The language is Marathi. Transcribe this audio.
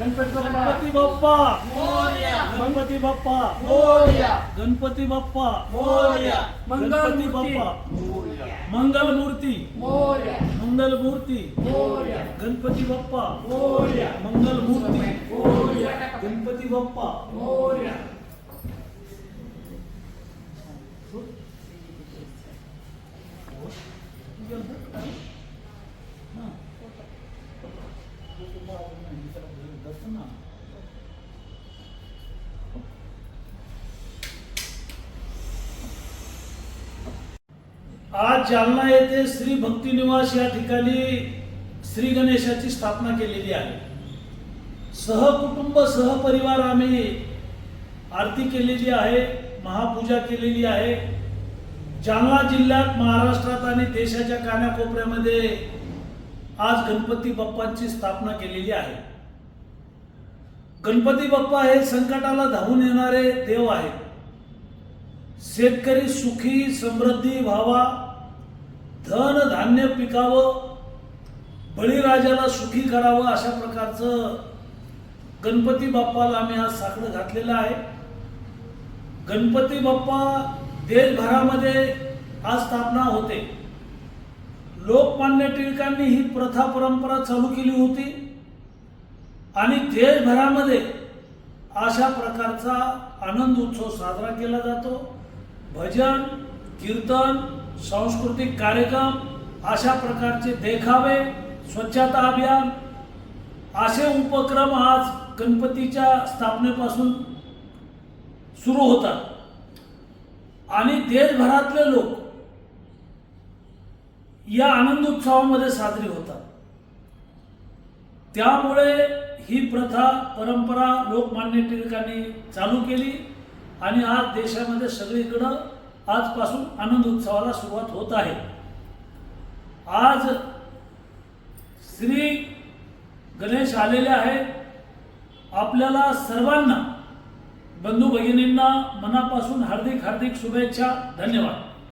गणपती बाप्पा. गणपती बाप्पा. मोरया. गणपती बाप्पा. मोरया. गणपती बाप्पा. मोरया. गणपती बाप्पा. मंगल मूर्ती मोरया. मंगल मूर्ती मोरया. गणपती बाप्पा. मोरया. मंगल मूर्ती मोरया. गणपती बाप्पा. मोरया. आज जालना येथे श्री भक्ती निवास या ठिकाणी श्री गणेशाची स्थापना केलेली आहे. सहकुटुंब सहपरिवार आम्ही आरती केलेली आहे महापूजा केलेली आहे. जालना जिल्ह्यात महाराष्ट्रात आणि देशाच्या कानाकोपऱ्यामध्ये आज गणपती बाप्पांची स्थापना केलेली आहे. गणपती बाप्पा हे संकटाला धावून येणारे देव आहेत. शेतकरी सुखी समृद्धी व्हावा धन धान्य पिकावं बळीराजाला सुखी करावं अशा प्रकारचं गणपती बाप्पाला आम्ही आज साकडं घातलेलं आहे. गणपती बाप्पा देशभरामध्ये आज स्थापना होते. लोकमान्य टिळकांनी ही प्रथा परंपरा चालू केली होती. आणि देशभरामध्ये अशा प्रकारचा आनंद उत्सव साजरा केला जातो. भजन कीर्तन सांस्कृतिक कार्यक्रम अशा प्रकारचे देखावे स्वच्छता अभियान असे उपक्रम आज गणपतीच्या स्थापनेपासून सुरू होतात. आणि देशभरातले लोक या आनंद उत्सवामध्ये साजरी होतात. त्यामुळे ही प्रथा परंपरा लोकमान्य टिळकांनी चालू केली आणि आज देशामध्ये सगळीकडं आजपासून आनंद उत्सवाला सुरुवात होत आहे. आज श्री गणेश आलेले आहेत आपल्याला सर्वांना बंधू भगिनींना मनापासून हार्दिक हार्दिक शुभेच्छा. धन्यवाद.